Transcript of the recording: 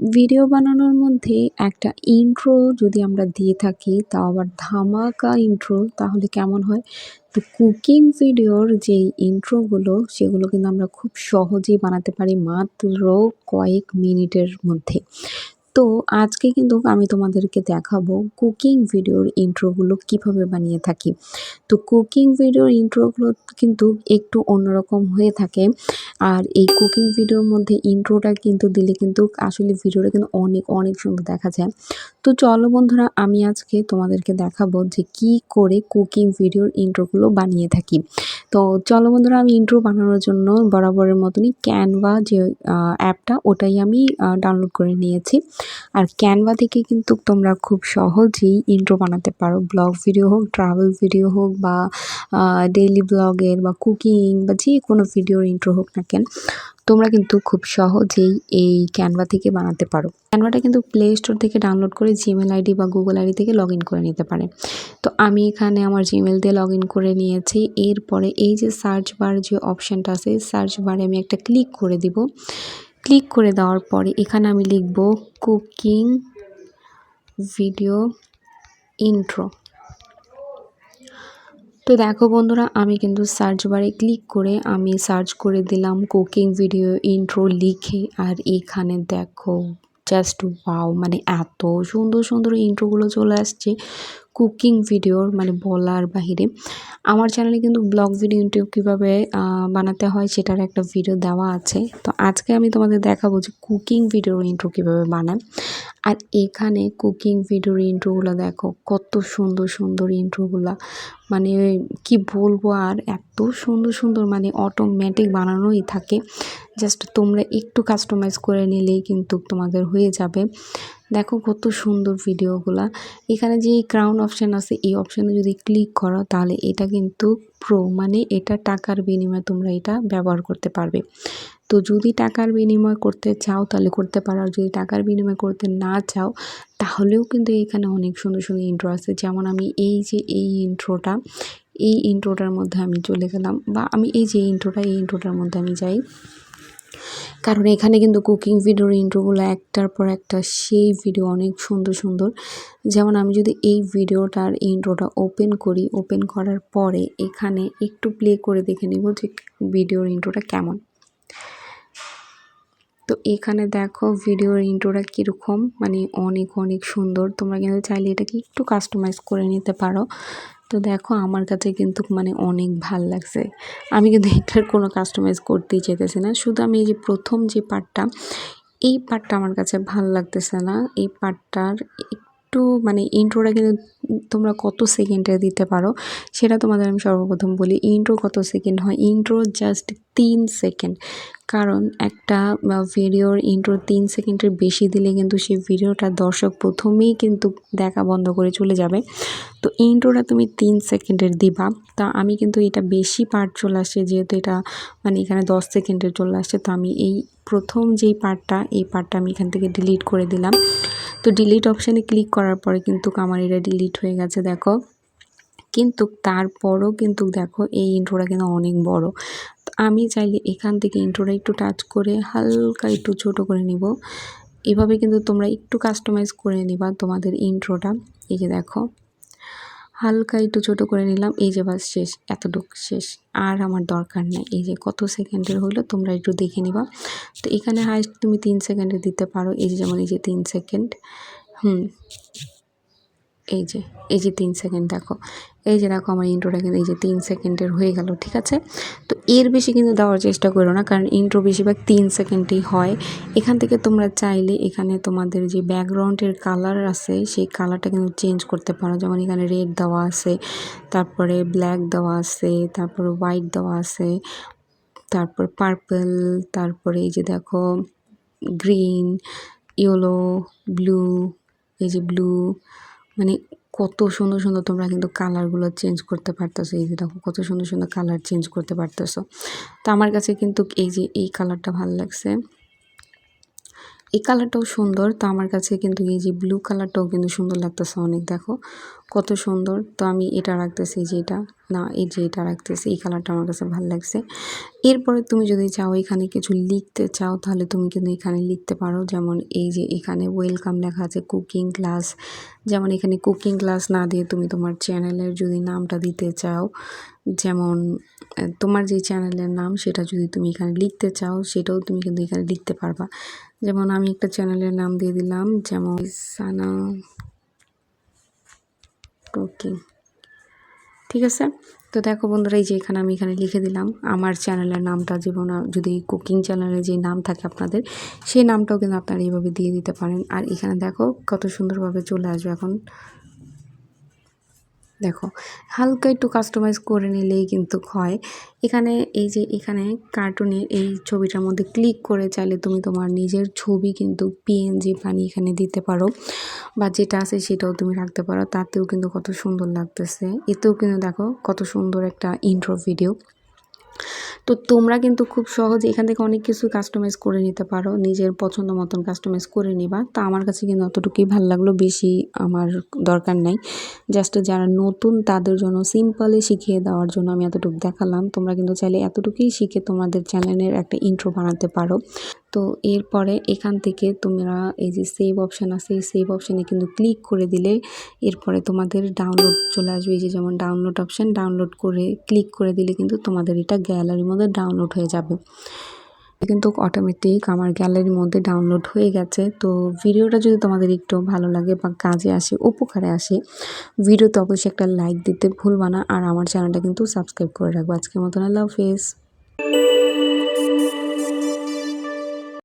Video বানানোর মধ্যে একটা ইন্ট্রো যদি আমরা দিয়ে থাকি, তাও আবার ধামাকা ইন্ট্রো তাহলে কেমন হয়? তো কুকিং ভিডিওর যে ইন্ট্রোগুলো সেগুলো কিন্তু আমরা খুব সহজেই বানাতে পারি মাত্র কয়েক মিনিটের মধ্যে। তো আজকে কিন্তু আমি তোমাদেরকে দেখাবো কুকিং ভিডিওর ইন্ট্রোগুলো কীভাবে বানিয়ে থাকি। তো কুকিং ভিডিওর ইন্ট্রোগুলো কিন্তু একটু অন্যরকম হয়ে থাকে আর এই কুকিং ভিডিওর মধ্যে ইন্ট্রোটা কিন্তু দিলে কিন্তু আসলে ভিডিওটা কিন্তু অনেক অনেক সুন্দর দেখা যায়। তো চলো বন্ধুরা, আমি আজকে তোমাদেরকে দেখাবো যে কি করে কুকিং ভিডিওর ইন্ট্রোগুলো বানিয়ে থাকি। তো চলো বন্ধুরা, আমি ইন্ট্রো বানানোর জন্য বরাবরের মতনই ক্যানভা যে অ্যাপটা ওটাই আমি ডাউনলোড করে নিয়েছি। আর ক্যানভা থেকে কিন্তু তোমরা খুব সহজেই ইন্ট্রো বানাতে পারো। ব্লগ ভিডিও হোক ট্রাভেল ভিডিও হোক বা ডেইলি ব্লগের বা কুকিং বা যে কোনো ভিডিওর ইন্ট্রো হোক না কেন, তোমরা কিন্তু খুব সহজেই এই ক্যানভা থেকে বানাতে পারো। ক্যানভাটা কিন্তু প্লে স্টোর থেকে ডাউনলোড করে জিমেল আইডি বা গুগল আইডি থেকে লগ করে নিতে পারে। তো আমি এখানে আমার জিমেল দিয়ে লগ করে নিয়েছি। এরপরে এই যে সার্চ বার যে অপশানটা আছে সার্চ বারে আমি একটা ক্লিক করে দিব। ক্লিক করে দেওয়ার পরে এখানে আমি লিখব কুকিং ভিডিও ইন্ট্রো তো দেখো বন্ধুরা, আমি কিন্তু সার্চ বারে ক্লিক করে আমি সার্চ করে দিলাম কুকিং ভিডিও ইন্ট্রো লিখে, আর এখানে দেখো জাস্ট ওয়াও মানে এত সুন্দর সুন্দর ইন্ট্রোগুলো চলে আসছে। কুকিং ভিডিওর মানে বলার বাহিরে। আমার চ্যানেলে কিন্তু ব্লগ ভিডিও ইন্ট্রো কীভাবে বানাতে হয় সেটার একটা ভিডিও দেওয়া আছে। তো আজকে আমি তোমাদের দেখাবো যে কুকিং ভিডিওর ইন্ট্রো কীভাবে বানায়। আর এখানে কুকিং ভিডিওর ইন্ট্রোগুলো দেখো, কত সুন্দর সুন্দর ইন্ট্রোগুলো মানে কি বলব আর, এত সুন্দর সুন্দর মানে অটোমেটিক বানানোই থাকে। জাস্ট তোমরা একটু কাস্টমাইজ করে নিলেই কিন্তু তোমাদের হয়ে যাবে। দেখো কত সুন্দর ভিডিওগুলা। এখানে যে ক্রাউন অপশান আছে, এই অপশানে যদি ক্লিক করো, তাহলে এটা কিন্তু প্রো মানে এটা টাকার বিনিময়ে তোমরা এটা ব্যবহার করতে পারবে। তো যদি টাকার বিনিময় করতে চাও, তাহলে করতে পারো। আর যদি টাকার বিনিময় করতে না চাও, তাহলেও কিন্তু এখানে অনেক সুন্দর সুন্দর ইন্ট্রো আছে। যেমন আমি এই যে এই ইন্ট্রোটা এই ইন্ট্রোটার মধ্যে আমি চলে গেলাম, বা আমি এই যে ইন্ট্রোটা এই ইন্ট্রোটার মধ্যে আমি যাই। কারণ এখানে কিন্তু কুকিং ভিডিওর ইন্ট্রোগুলো একটার পর একটা সেই ভিডিও অনেক সুন্দর সুন্দর। যেমন আমি যদি এই ভিডিওটার ইন্ট্রোটা ওপেন করি ওপেন করার পরে এখানে একটু প্লে করে দেখে নিব যে ভিডিওর ইন্ট্রোটা কেমন। তো এখানে দেখো ভিডিওর ইন্ট্রোটা কীরকম মানে অনেক অনেক সুন্দর। তোমরা কিন্তু চাইলে এটাকে একটু কাস্টমাইজ করে নিতে পারো। তো দেখো আমার কাছে কিন্তু মানে অনেক ভালো লাগছে। আমি কিন্তু এটার কোনো কাস্টমাইজ করতেই চাইতেছি না। শুধু আমি এই যে প্রথম যে পার্টটা এই পার্টটা আমার কাছে ভালো লাগতেছে না। এই পার্টটার একটু মানে ইন্ট্রোটা কিন্তু তোমরা কত সেকেন্ডে দিতে পারো, সেটা তোমাদের আমি সর্বপ্রথম বলি। ইন্ট্রো কত সেকেন্ড হয়? ইন্ট্রো জাস্ট তিন সেকেন্ড কারণ একটা ভিডিওর ইন্ট্রো তিন সেকেন্ডের বেশি দিলে কিন্তু সেই ভিডিওটা দর্শক প্রথমেই কিন্তু দেখা বন্ধ করে চলে যাবে। তো ইন্ট্রোটা তুমি তিন সেকেন্ডের দিবা। তা আমি কিন্তু এটা বেশি পার্ট চলে আসছে, যেহেতু এটা মানে এখানে দশ সেকেন্ডের চলে আসছে, তো আমি এই প্রথম যেই পার্টটা এই পার্টটা আমি এখান থেকে ডিলিট করে দিলাম। তো ডিলিট অপশানে ক্লিক করার পরে কিন্তু আমার এটা ডিলিট হয়ে গেছে, দেখো। কিন্তু তারপরও কিন্তু দেখো, এই ইন্ট্রোটা কিন্তু অনেক বড়। আমি চাইলে এখান থেকে ইন্ট্রোটা একটু টাচ করে, হালকা একটু ছোট করে নিব। এভাবে কিন্তু তোমরা একটু কাস্টমাইজ করে নিবা তোমাদের ইন্ট্রোটা এই যে দেখো। হালকা একটু ছোটো করে নিলাম। এই যে বাস শেষ, এতটুকু শেষ। আর আমার দরকার নেই। এই যে কত সেকেন্ডের হলো, তোমরা একটু দেখে নিবা। তো এখানে হাইস্ট তুমি তিন সেকেন্ডে দিতে পারো। এই যে যেমন এই যে তিন সেকেন্ড। হুম। এই যে এই যে তিন সেকেন্ড দেখো। এই যে দেখো আমার ইন্ট্রোটা কিন্তু এই যে তিন সেকেন্ডের হয়ে গেল, ঠিক আছে? তো এর বেশি কিন্তু দেওয়ার চেষ্টা করো না, কারণ ইন্ট্রো বেশিরভাগ তিন সেকেন্ডই হয়। এখান থেকে তোমরা চাইলে এখানে তোমাদের যে ব্যাকগ্রাউন্ডের কালার আছে, সেই কালারটা কিন্তু চেঞ্জ করতে পারো। যেমন এখানে রেড দেওয়া আছে, তারপরে ব্ল্যাক দেওয়া আছে, তারপরে হোয়াইট দেওয়া আছে, তারপর পার্পল তারপরে এই যে দেখো গ্রিন ইয়েলো ব্লু এই যে ব্লু মানে কত সুন্দর সুন্দর তোমরা কিন্তু কালারগুলো চেঞ্জ করতে পারতেছো। এই যে দেখো, কত সুন্দর সুন্দর কালার চেঞ্জ করতে পারতেছো। তো আমার কাছে কিন্তু এই যে এই কালারটা ভালো লাগছে। এই কালারটাও সুন্দর। তো আমার কাছে কিন্তু এই যে ব্লু কালারটাও কিন্তু সুন্দর লাগতেছে অনেক, দেখো। কত সুন্দর। তো আমি এটা রাখতেছি যে এটা। না, এই যে এটা রাখতেছি। এই কালারটা আমার কাছে ভালো লাগছে। এরপরে তুমি যদি চাও এখানে কিছু লিখতে চাও, তাহলে তুমি কিন্তু এখানে লিখতে পারো। যেমন এই যে এখানে ওয়েলকাম লেখা আছে কুকিং ক্লাস যেমন এখানে কুকিং ক্লাস না দিয়ে তুমি তোমার চ্যানেলের যদি নামটা দিতে চাও, যেমন তোমার যে চ্যানেলের নাম, সেটা যদি তুমি এখানে লিখতে চাও, সেটাও তুমি কিন্তু এখানে লিখতে পারবা। যেমন আমি একটা চ্যানেলের নাম দিয়ে দিলাম, যেমন সানা কুকিং ঠিক আছে? তো দেখো বন্ধুরা, এই যে এখানে আমি এখানে লিখে দিলাম, আমার চ্যানেলের নামটা যেমন যদি কুকিং চ্যানেলে যে নাম থাকে আপনাদের, সেই নামটাও কিন্তু আপনারা এইভাবে দিয়ে দিতে পারেন। আর এখানে দেখো কত সুন্দরভাবে চলে আসবে এখন। দেখো, হালকা একটু কাস্টমাইজ করে নিলেই কিন্তু হয় এখানে এই যে, এখানে কার্টুনের এই ছবিটার মধ্যে ক্লিক করে চাইলে তুমি তোমার নিজের ছবি কিন্তু পিএনজি বানিয়ে এখানে দিতে পারো। বা যেটা আছে সেটাও তুমি রাখতে পারো। তাতেও কিন্তু কত সুন্দর লাগতেছে। এতেও কিন্তু দেখো কত সুন্দর একটা ইন্ট্রো ভিডিও তো তোমরা কিন্তু খুব সহজে এখান থেকে অনেক কিছু কাস্টমাইজ করে নিতে পারো, নিজের পছন্দ মতন কাস্টমাইজ করে নিবা। তা আমার কাছে কিন্তু অতটুকুই ভালো লাগল, বেশি আমার দরকার নাই। জাস্ট যারা নতুন তাদের জন্য সিম্পলি শিখিয়ে দেওয়ার জন্য আমি এতটুকু দেখালাম। তোমরা কিন্তু চাইলে এতটুকুই শিখে তোমাদের চ্যানেলের একটা ইন্ট্রো বানাতে পারো। তো এরপরে এখান থেকে তোমরা এই যে সেভ অপশান আছে, এই সেভ অপশানে কিন্তু ক্লিক করে দিলে এরপরে তোমাদের ডাউনলোড চলে আসবে। এই যে যেমন ডাউনলোড অপশান ডাউনলোড করে ক্লিক করে দিলে কিন্তু তোমাদের এটা গ্যালারির মধ্যে ডাউনলোড হয়ে যাবে। কিন্তু অটোমেটিক আমার গ্যালারির মধ্যে ডাউনলোড হয়ে গেছে। তো ভিডিওটা যদি তোমাদের একটু ভালো লাগে বা কাজে আসে, উপকারে আসে, ভিডিওতে অবশ্যই একটা লাইক দিতে ভুলবা না। আর আমার চ্যানেলটা কিন্তু সাবস্ক্রাইব করে রাখব। আজকের মতন আল্লাহ হাফেজ।